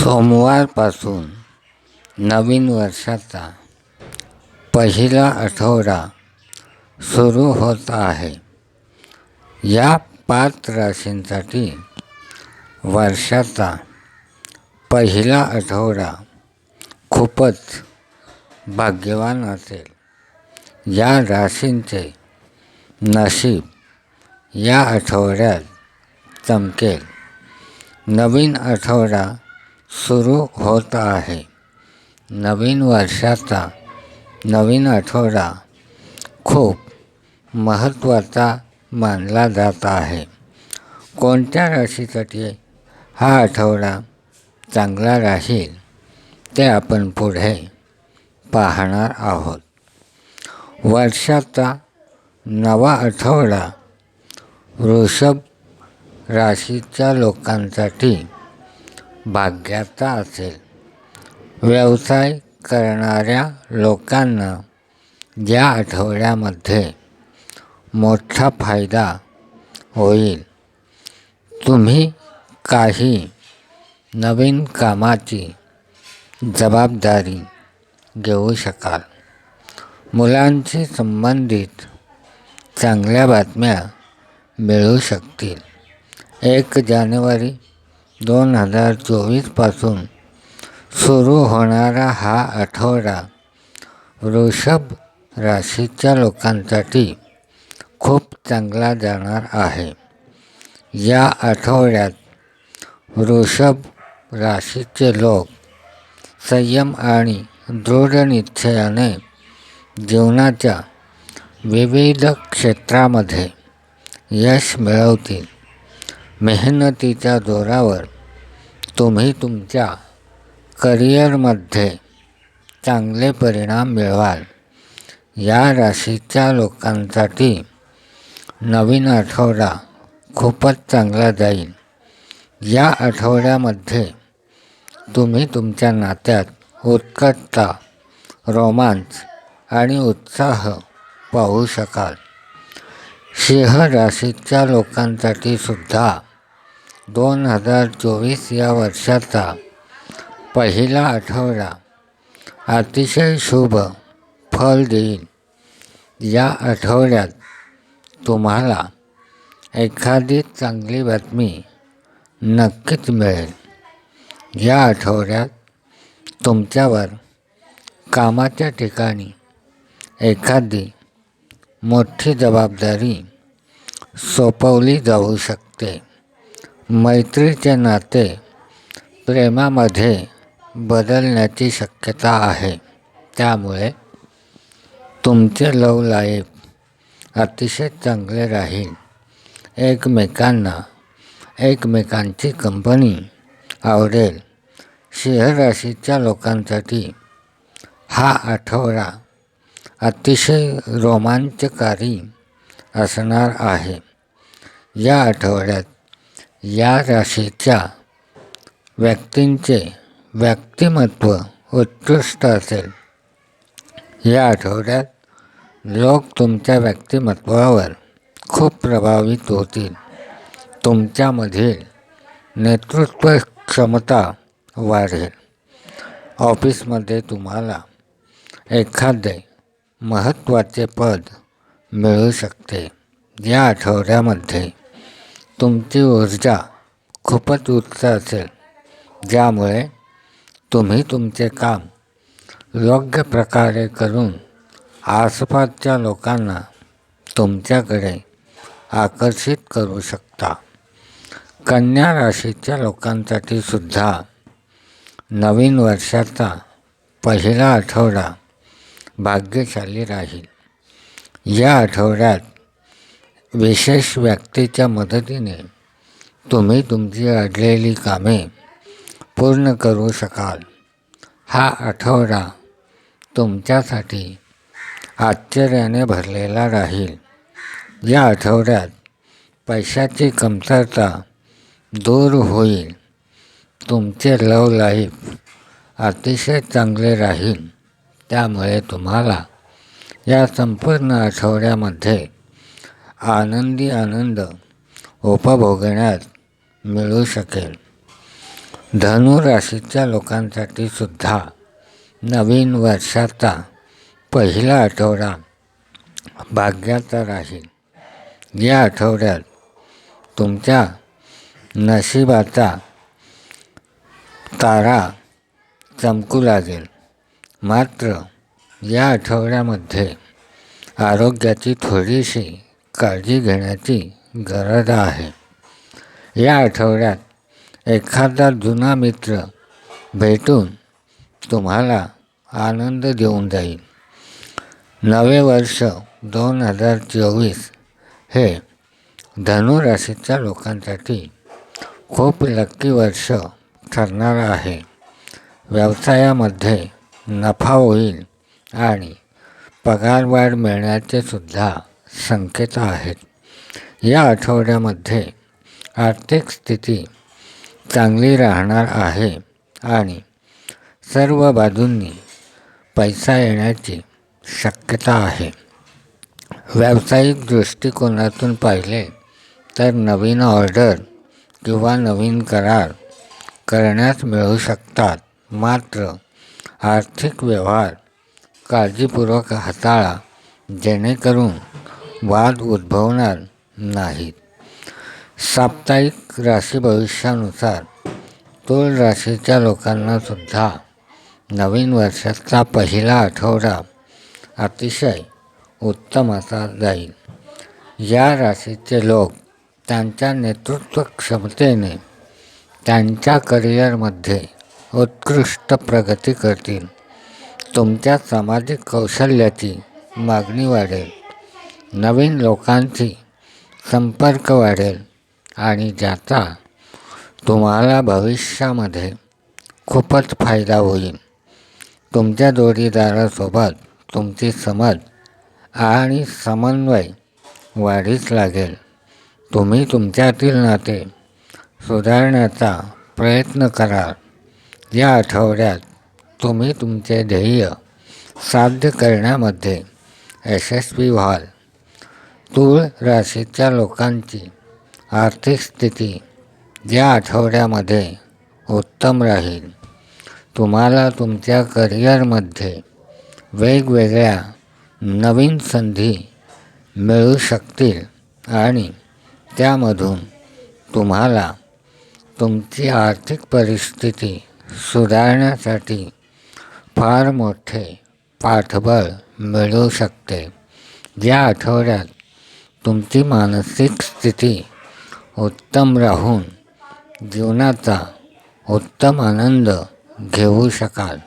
सोमवारपासून नवीन वर्षाचा पहिला आठवडा सुरू होत आहे. या पाच राशींसाठी वर्षाचा पहिला आठवडा खूपच भाग्यवान असेल. या राशींचे नशीब या आठवड्यात चमकेल. नवीन आठवडा सुरू होत आहे. नवीन वर्षाचा नवीन आठवडा खूप महत्त्वाचा मानला जात आहे. कोणत्या राशीसाठी हा आठवडा चांगला राहील ते आपण पुढे पाहणार आहोत. वर्षाचा नवा आठवडा वृषभ राशीच्या लोकांसाठी भाग्याचा असेल. व्यवसाय करणाऱ्या लोकांना या आठवड्यामध्ये मोठा फायदा होईल तुम्ही काही नवीन कामाची जबाबदारी घेऊ शकाल. मुलांशी संबंधित चांगल्या बातम्या मिळू शकतील. एक जानेवारी दोन हजार चोवीसपासून सुरू होणारा हा आठवडा वृषभ राशीच्या लोकांसाठी खूप चांगला जाणार आहे. या आठवड्यात वृषभ राशीचे लोक संयम आणि दृढनिश्चयाने जीवनाच्या विविध क्षेत्रामध्ये यश मिळवतील. मेहनतीच्या जोरावर तुम्ही तुमच्या करिअरमध्ये चांगले परिणाम मिळवाल. या राशीच्या लोकांसाठी नवीन आठवडा खूपच चांगला जाईल. या आठवड्यामध्ये तुम्ही तुमच्या नात्यात उत्कटता रोमांच आणि उत्साह पाहू शकाल. सिंह राशीच्या लोकांसाठी सुद्धा दोन हजार चोवीस या वर्षाचा पहिला आठवडा. अतिशय शुभ फल देईल या आठवड्यात तुम्हाला एखादी चांगली बातमी नक्कीच मिळेल. या आठवड्यात तुमच्यावर कामाच्या ठिकाणी एखादी मोठी जबाबदारी सोपवली जाऊ शकते. मैत्रीचे नाते प्रेमामध्ये बदलण्याची शक्यता आहे. त्यामुळे तुमचे लव लाईफ अतिशय चांगले राहील. एकमेकांना एकमेकांची कंपनी आवडेल. सिंह राशीच्या लोकांसाठी हा आठवडा अतिशय रोमांचकारी असणार आहे. या आठवड्यात या राशीच्या व्यक्तींचे व्यक्तिमत्व उत्कृष्ट असेल. या आठवड्यात लोक तुमच्या व्यक्तिमत्वावर खूप प्रभावित होतील. तुमच्यामधील नेतृत्व क्षमता वाढेल. ऑफिसमध्ये तुम्हाला एखादे महत्त्वाचे पद मिळू शकते. या आठवड्यामध्ये तुमची ऊर्जा खूपच उच्च असेल. ज्यामुळे तुम्ही तुमचे काम योग्य प्रकारे करून आसपासच्या लोकांना तुमच्याकडे आकर्षित करू शकता. कन्या राशीच्या लोकांसाठी सुद्धा नवीन वर्षाचा पहिला आठवडा भाग्यशाली राहील. या आठवड्यात विशेष व्यक्तीच्या मदतीने तुम्ही तुमची अडलेली कामे पूर्ण करू शकाल. हा आठवडा तुमच्यासाठी आश्चर्याने भरलेला राहील. या आठवड्यात पैशाची कमतरता दूर होईल. तुमचे लव लाईफ अतिशय चांगले राहील. त्यामुळे तुम्हाला या संपूर्ण आठवड्यामध्ये आनंदी आनंद उपभोगण्यात मिळू शकेल. धनु राशीच्या लोकांसाठी सुद्धा नवीन वर्षाचा पहिला आठवडा भाग्याचा राहील. या आठवड्यात तुमच्या नशिबाचा तारा चमकू लागेल. मात्र या आठवड्यामध्ये आरोग्याची थोडीशी काळजी घेण्याची गरज आहे. या आठवड्यात एखादा जुना मित्र भेटून तुम्हाला आनंद देऊन जाईल. नवे वर्ष दोन हजार चोवीस हे धनुराशीच्या लोकांसाठी खूप लक्की वर्ष ठरणार आहे. व्यवसायामध्ये नफा होईल आणि पगारवाढ मिळण्याचे सुद्धा संकेत आहेत. या आठवड्यामध्ये आर्थिक स्थिती चांगली राहणार आहे आणि सर्व बाजूंनी पैसा येण्याची शक्यता आहे. व्यावसायिक दृष्टिकोनातून पाहिले तर नवीन ऑर्डर किंवा नवीन करार करण्यास मिळू शकतात. मात्र आर्थिक व्यवहार काळजीपूर्वक हाताळा जेणेकरून वाद उद्भवणार नाहीत. साप्ताहिक राशी भविष्यानुसार तूळ राशीच्या लोकांनासुद्धा नवीन वर्षाचा पहिला आठवडा अतिशय उत्तम असा जाईल. या राशीचे लोक त्यांच्या नेतृत्व क्षमतेने त्यांच्या करिअरमध्ये उत्कृष्ट प्रगती करतील. तुमच्या सामाजिक कौशल्याची मागणी वाढेल. नवीन लोकांशी संपर्क वाढेल आणि ज्याचा तुम्हाला भविष्यामध्ये खूपच फायदा होईल. तुमच्या जोडीदारासोबत तुमची समज आणि समन्वय वाढीस लागेल. तुम्ही तुमच्यातील नाते सुधारण्याचा प्रयत्न कराल. या आठवड्यात तुम्ही तुमचे ध्येय साध्य करण्यामध्ये यशस्वी व्हाल. तूळ राशीच्या लोकांची आर्थिक स्थिती या आठवड्यामध्ये उत्तम राहील. तुम्हाला तुमच्या करिअरमध्ये वेगवेगळ्या नवीन संधी मिळू शकतील आणि त्यामधून तुम्हाला तुमची आर्थिक परिस्थिती सुधारण्यासाठी फार मोठे पाठबळ मिळू शकते. या आठवड्यात तुमची मानसिक स्थिती उत्तम राहून जीवनाचा उत्तम आनंद घेऊ शकाल.